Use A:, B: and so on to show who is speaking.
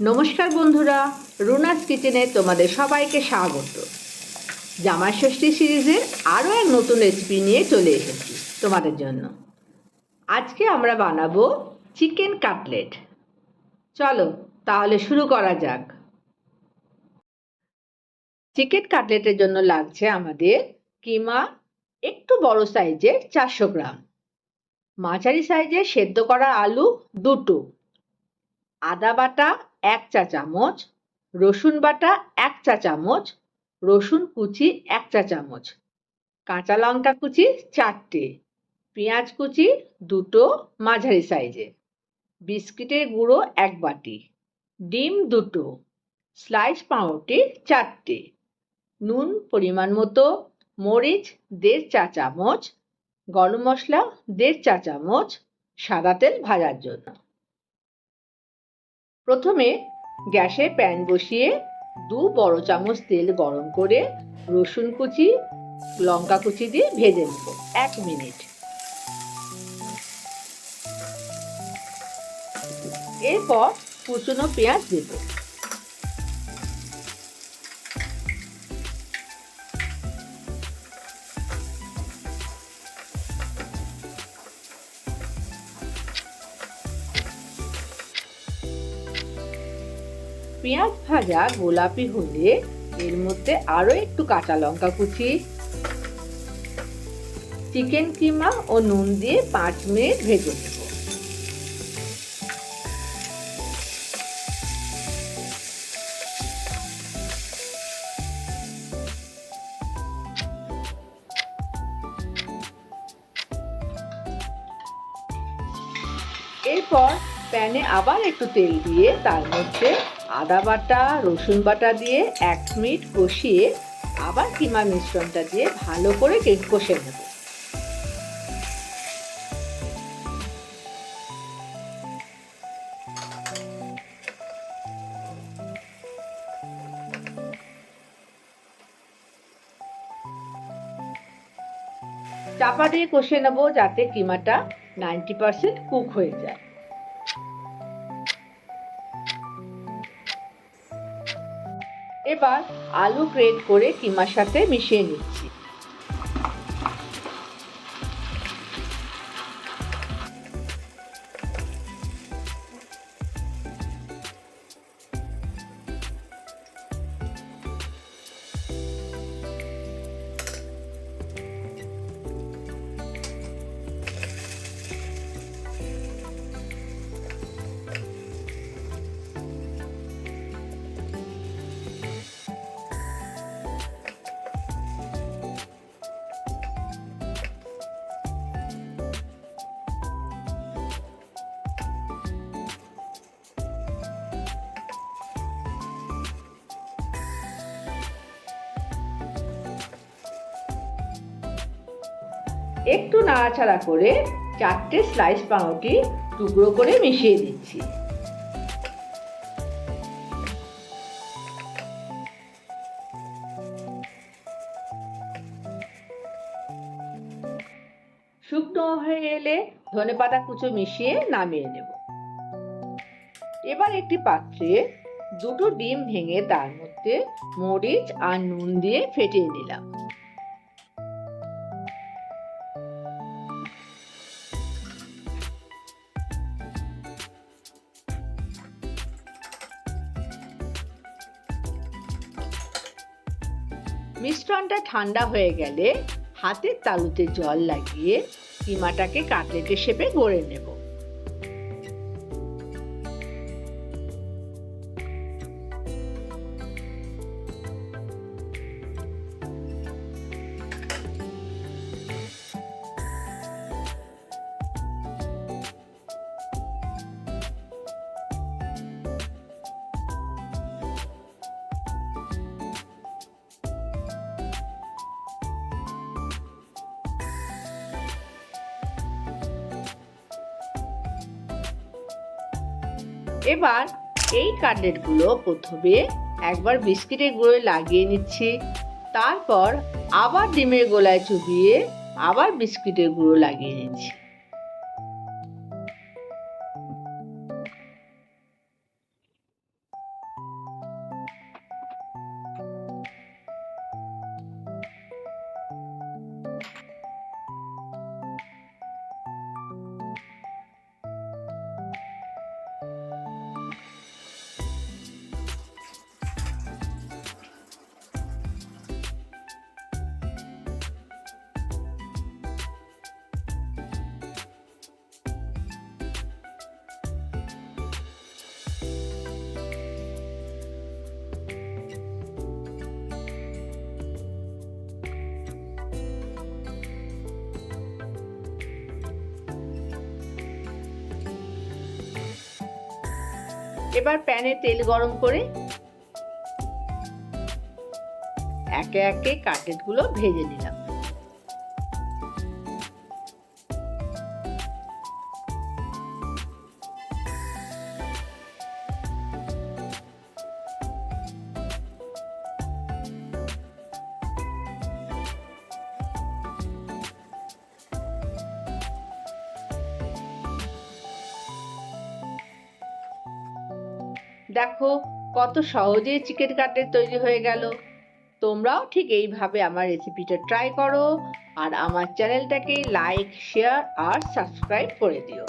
A: নমস্কার বন্ধুরা, রুনাস কিচেনে তোমাদের সবাইকে স্বাগত। জামাই ষষ্ঠী সিরিজের আরও এক নতুন রেসিপি নিয়ে চলে এসেছি তোমাদের জন্য। আজকে আমরা বানাবো চিকেন কাটলেট চলো তাহলে শুরু করা যাক। চিকেন কাটলেটের জন্য লাগছে আমাদের কিমা একটু বড় সাইজের চারশো গ্রাম। মাঝারি সাইজের সেদ্ধ করা আলু দুটো। আদা বাটা এক চা চামচ, রসুন বাটা এক চা চামচ, রসুন কুচি এক চা চামচ, কাঁচা লঙ্কা কুচি চারটে, পেঁয়াজ কুচি দুটো মাঝারি সাইজে, বিস্কিটের গুঁড়ো এক বাটি, ডিম দুটো, স্লাইস পাউরুটি চারটে, নুন পরিমাণ মতো, মরিচ দেড় চা চামচ গরম মশলা, দেড় চা চামচ, সাদা তেল ভাজার জন্য। প্রথমে গ্যাসে প্যান বসিয়ে দু বড় চামচ তেল গরম করে রসুন কুচি, লঙ্কা কুচি দিয়ে ভেজে নেব এক মিনিট। এরপর কুচনো পেঁয়াজ দেব। পেঁয়াজ ভাজা গোলাপি হলে এর মধ্যে আরও একটু কাঁচা লঙ্কা কুচি, চিকেন কিমা ও নুন দিয়ে পাঁচ মিনিট ভেজে নেব। এরপর প্যানে আবার একটু তেল দিয়ে তার মধ্যে আদা বাটা, রসুন বাটা দিয়ে এক মিনিট কষিয়ে আবার কিমা মিশ্রণটা দিয়ে ভালো করে কেক কষে নেব। চাপা দিয়ে কষে নেব যাতে কিমাটা নাইনটি পার্সেন্ট কুক হয়ে যায়। এবার আলু গ্রেট করে কিমার সাথে মিশিয়ে নিচ্ছি। একটু নাড়াচাড়া করে চারটে স্লাইস পাউরুটি টুকরো করে মিশিয়ে দিচ্ছি। শুকনো হয়ে এলে ধনে পাতা কুচো মিশিয়ে নামিয়ে নেব। এবার একটি পাত্রে দুটো ডিম ভেঙে তার মধ্যে মরিচ আর নুন দিয়ে ফেটিয়ে নিলাম। মিশ্রণটা ঠান্ডা হয়ে গেলে হাতের তালুতে জল লাগিয়ে কিমাটাকে কাটলেটে শেপে গড়ে নেব। এবার এই কাটলেটগুলো প্রথমে একবার বিস্কিটের গুঁড়োয় লাগিয়ে নিচ্ছি। তারপর আবার ডিমের গোলায় চুবিয়ে আবার বিস্কিটের গুঁড়ো লাগিয়ে নিচ্ছি। এবার প্যানে তেল গরম করে একে একে কাটলেটগুলো ভেজে নিলাম। দেখো, কত সহজেই চিকেন কাটলেট তৈরি হয়ে গেল। তোমরাও ঠিক এইভাবে আমার রেসিপিটা ট্রাই করো আর আমার চ্যানেলটাকে লাইক শেয়ার আর সাবস্ক্রাইব করে দিও।